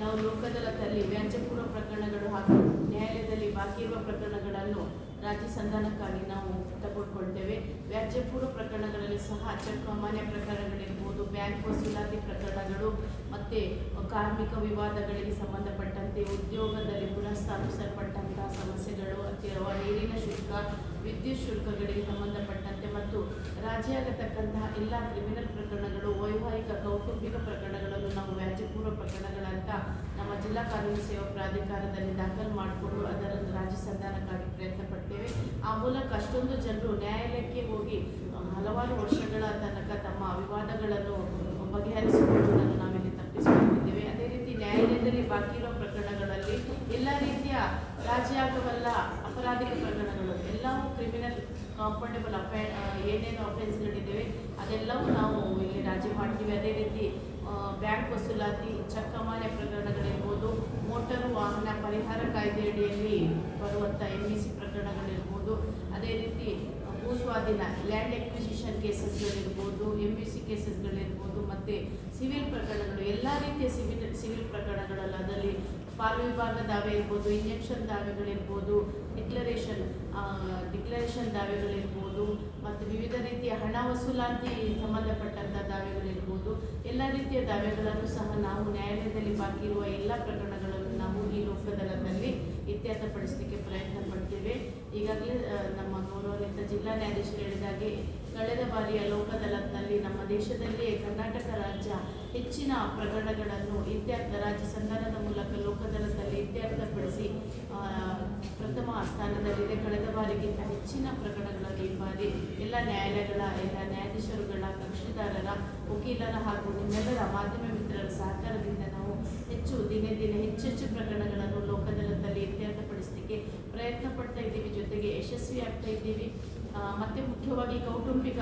ನಾವು ಲೋಕದಳದಲ್ಲಿ ವ್ಯಾಜ್ಯಪೂರ್ವ ಪ್ರಕರಣಗಳು ಹಾಗೂ ನ್ಯಾಯಾಲಯದಲ್ಲಿ ಬಾಕಿ ಇರುವ ಪ್ರಕರಣಗಳನ್ನು ರಾಜ್ಯ ಸಂಧಾನಕ್ಕಾಗಿ ನಾವು ತಗೊಂಡ್ಕೊಳ್ತೇವೆ ವ್ಯಾಜ್ಯಪೂರ್ವ ಪ್ರಕರಣಗಳಲ್ಲಿ ಸಹ ಚೆಕ್ ಅಮಾನ್ಯ ಪ್ರಕರಣಗಳಿರ್ಬೋದು. ಬ್ಯಾಂಕ್ ವಸೂಲಾತಿ ಪ್ರಕರಣಗಳು ಮತ್ತು ಕಾರ್ಮಿಕ ವಿವಾದಗಳಿಗೆ ಸಂಬಂಧಪಟ್ಟಂತೆ ಉದ್ಯೋಗದಲ್ಲಿ ಪುನಃಸ್ಥಾಪಿಸಲ್ಪಟ್ಟಂತಹ ಸಮಸ್ಯೆಗಳು, ಅಥವಾ ನೀರಿನ ಶುಲ್ಕ, ವಿದ್ಯುತ್ ಶುಲ್ಕಗಳಿಗೆ ಸಂಬಂಧಪಟ್ಟಂತೆ ಮತ್ತು ರಾಜಿಯಾಗತಕ್ಕಂತಹ ಎಲ್ಲ ಕ್ರಿಮಿನಲ್ ಪ್ರಕರಣಗಳು, ವೈವಾಹಿಕ, ಕೌಟುಂಬಿಕ ನಾವು ಪ್ರಕರಣಗಳಂತ ನಮ್ಮ ಜಿಲ್ಲಾ ಕಾನೂನು ಸೇವಾ ಪ್ರಾಧಿಕಾರದಲ್ಲಿ ದಾಖಲು ಮಾಡಿಕೊಂಡು ಅದರ ರಾಜ್ಯ ಸಂಧಾನಕ್ಕಾಗಿ ಪ್ರಯತ್ನ ಪಡ್ತೇವೆ. ಆ ಮೂಲಕ ಅಷ್ಟೊಂದು ಜನರು ನ್ಯಾಯಾಲಯಕ್ಕೆ ಹೋಗಿ ಹಲವಾರು ವರ್ಷಗಳ ತನಕ ತಮ್ಮ ವಿವಾದಗಳನ್ನು ಬಗೆಹರಿಸಿಕೊಳ್ಳುವುದನ್ನು ನಾವಿಲ್ಲಿ ತಪ್ಪಿಸಿಕೊಂಡಿದ್ದೇವೆ. ಅದೇ ರೀತಿ ನ್ಯಾಯಾಲಯದಲ್ಲಿ ಬಾಕಿ ಇರುವ ಪ್ರಕರಣಗಳಲ್ಲಿ ಎಲ್ಲ ರೀತಿಯ ರಾಜಿಯಾಗಬಲ್ಲ ಅಪರಾಧಿಕ ಪ್ರಕರಣಗಳು, ಎಲ್ಲವೂ ಕ್ರಿಮಿನಲ್ ಕಾಂಪೌಂಡೇಬಲ್ ಅಫೆ ಏನೇನು ಅಫೆನ್ಸ್ಗಳಿದ್ದೇವೆ ಅದೆಲ್ಲವೂ ನಾವು ಇಲ್ಲಿ ರಾಜಿ ಮಾಡ್ತೀವಿ ಅದೇ ರೀತಿ ಆ, ಬ್ಯಾಂಕ್ ವಸೂಲಾತಿ ಚಕ್ಕಮಾಲೆ ಪ್ರಕರಣಗಳಿರ್ಬೋದು, ಮೋಟಾರು ವಾಹನ ಪರಿಹಾರ ಕಾಯ್ದೆಯಡಿಯಲ್ಲಿ ಬರುವಂಥ ಎಂ ಇ ಸಿ ಪ್ರಕರಣಗಳಿರ್ಬೋದು. ಅದೇ ರೀತಿ ಭೂಸ್ವಾಧೀನ ಲ್ಯಾಂಡ್ ಎಕ್ವಿಸಿಷನ್ ಕೇಸಸ್ಗಳಿರ್ಬೋದು ಎಂ ಬಿ ಸಿ ಕೇಸಸ್ಗಳಿರ್ಬೋದು, ಮತ್ತು ಸಿವಿಲ್ ಪ್ರಕರಣಗಳು, ಎಲ್ಲ ರೀತಿಯ ಸಿವಿಲ್ ಸಿವಿಲ್ ಪ್ರಕರಣಗಳಲ್ಲಿ, ಅದರಲ್ಲಿ ಪಾಲ್ ವಿಭಾಗ ದಾವೆ ಇರ್ಬೋದು, ಇಂಜೆಕ್ಷನ್ ದಾವೆಗಳಿರ್ಬೋದು ಡಿಕ್ಲರೇಷನ್ ದಾವೆಗಳಿರ್ಬೋದು ಮತ್ತು ವಿವಿಧ ರೀತಿಯ ಹಣ ವಸೂಲಾತಿ ಸಂಬಂಧಪಟ್ಟಂಥ ದಾವೆಗಳಿರ್ಬೋದು. ಎಲ್ಲ ರೀತಿಯ ದಾವೆಗಳನ್ನು ಸಹ ನಾವು ನ್ಯಾಯಾಲಯದಲ್ಲಿ ಬಾಕಿ ಇರುವ ಎಲ್ಲ ಪ್ರಕರಣಗಳನ್ನು ನಾವು ಈ ಲೋಕದಳದಲ್ಲಿ ಇತ್ಯರ್ಥಪಡಿಸಲಿಕ್ಕೆ ಪ್ರಯತ್ನ ಪಡ್ತೇವೆ. ಈಗಾಗಲೇ ನಮ್ಮ ಗೌರವಾನ್ವಿತ ಜಿಲ್ಲಾ ನ್ಯಾಯಾಧೀಶರು ಹೇಳಿದಾಗೆ ಕಳೆದ ಬಾರಿಯ ಲೋಕದಳದಲ್ಲಿ ನಮ್ಮ ದೇಶದಲ್ಲಿಯೇ ಕರ್ನಾಟಕ ರಾಜ್ಯ ಹೆಚ್ಚಿನ ಪ್ರಕರಣಗಳನ್ನು ಇತ್ಯರ್ಥ ರಾಜ್ಯ ಸಂಧಾನದ ಮೂಲಕ ಲೋಕದಳದಲ್ಲಿ ಪ್ರಥಮ ಸ್ಥಾನದಲ್ಲಿದೆ ಕಳೆದ ಬಾರಿಗಿಂತ ಹೆಚ್ಚಿನ ಪ್ರಕರಣಗಳನ್ನು ಈ ಬಾರಿ ಎಲ್ಲ ನ್ಯಾಯಾಲಯಗಳ, ಎಲ್ಲ ನ್ಯಾಯಾಧೀಶರುಗಳ, ಕಕ್ಷಿದಾರರ, ವಕೀಲರ ಹಾಗೂ ನಿಮ್ಮೆಲ್ಲರ ಮಾಧ್ಯಮ ಮಿತ್ರರ ಸಹಕಾರದಿಂದ ನಾವು ಹೆಚ್ಚು ದಿನೇ ದಿನ ಹೆಚ್ಚೆಚ್ಚು ಹೆಚ್ಚು ಪ್ರಕರಣಗಳನ್ನು ಲೋಕದಲ್ಲಿ ಇತ್ಯರ್ಥಪಡಿಸಲಿಕ್ಕೆ ಪ್ರಯತ್ನ ಪಡ್ತಾ ಇದ್ದೀವಿ. ಜೊತೆಗೆ ಯಶಸ್ವಿ ಆಗ್ತಾ ಇದ್ದೀವಿ. ಮತ್ತೆ ಮುಖ್ಯವಾಗಿ ಕೌಟುಂಬಿಕ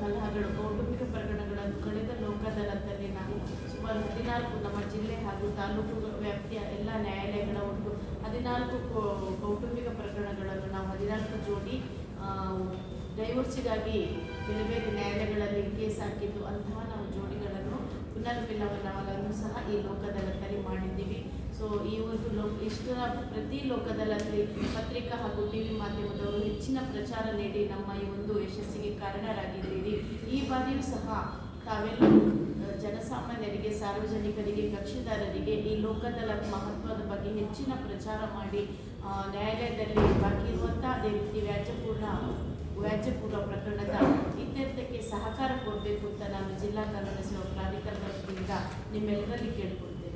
ಕಲಹಗಳು, ಕೌಟುಂಬಿಕ ಪ್ರಕರಣಗಳನ್ನು ಕಳೆದ ಲೋಕದಳದಲ್ಲಿ ನಾವು ಸುಮಾರು ಹದಿನಾಲ್ಕು ನಮ್ಮ ಜಿಲ್ಲೆ ಹಾಗೂ ತಾಲೂಕು ವ್ಯಾಪ್ತಿಯ ಎಲ್ಲ ನ್ಯಾಯಾಲಯಗಳ ಒಂದು ಹದಿನಾಲ್ಕು ಕೌಟುಂಬಿಕ ಪ್ರಕರಣಗಳನ್ನು ನಾವು ಹದಿನಾಲ್ಕು ಜೋಡಿ ಡೈವರ್ಸಿಗಾಗಿ ಬೇರೆ ಬೇರೆ ನ್ಯಾಯಾಲಯಗಳಲ್ಲಿ ಕೇಸ್ ಹಾಕಿದ್ದು ಅಂತಹ ನಾವು ಜೋಡಿಗಳನ್ನು ಪುನರ್ಮಿಲನವನ್ನು ಸಹ ಈ ಲೋಕದಳದಲ್ಲಿ ಮಾಡಿದ್ದೀವಿ. ಸೊ ಈ ಒಂದು ಲೋ ಇಷ್ಟರ ಪ್ರತಿ ಲೋಕದಲ್ಲಿ ಪತ್ರಿಕಾ ಹಾಗೂ ಟಿ ವಿ ಮಾಧ್ಯಮದವರು ಹೆಚ್ಚಿನ ಪ್ರಚಾರ ನೀಡಿ ನಮ್ಮ ಈ ಒಂದು ಯಶಸ್ಸಿಗೆ ಕಾರಣರಾಗಿದ್ದೀರಿ. ಈ ಬಾರಿಯೂ ಸಹ ತಾವೆಲ್ಲರೂ ಜನಸಾಮಾನ್ಯರಿಗೆ, ಸಾರ್ವಜನಿಕರಿಗೆ, ಕಕ್ಷಿದಾರರಿಗೆ ಈ ಲೋಕದಲ್ಲ ಮಹತ್ವದ ಬಗ್ಗೆ ಹೆಚ್ಚಿನ ಪ್ರಚಾರ ಮಾಡಿ ನ್ಯಾಯಾಲಯದಲ್ಲಿ ಬಾಕಿ ಇರುವಂಥ ಅದೇ ರೀತಿ ವ್ಯಾಜ್ಯಪೂರ್ಣ ವ್ಯಾಜ್ಯಪೂರ್ಣ ಪ್ರಕರಣದ ಇತ್ಯರ್ಥಕ್ಕೆ ಸಹಕಾರ ಕೊಡಬೇಕು ಅಂತ ನಾನು ಜಿಲ್ಲಾ ಕಾನೂನು ಸೇವಾ ಪ್ರಾಧಿಕಾರದ ವತಿಯಿಂದ ನಿಮ್ಮೆಲ್ಲರಲ್ಲಿ ಕೇಳ್ಕೊಳ್ತೀನಿ.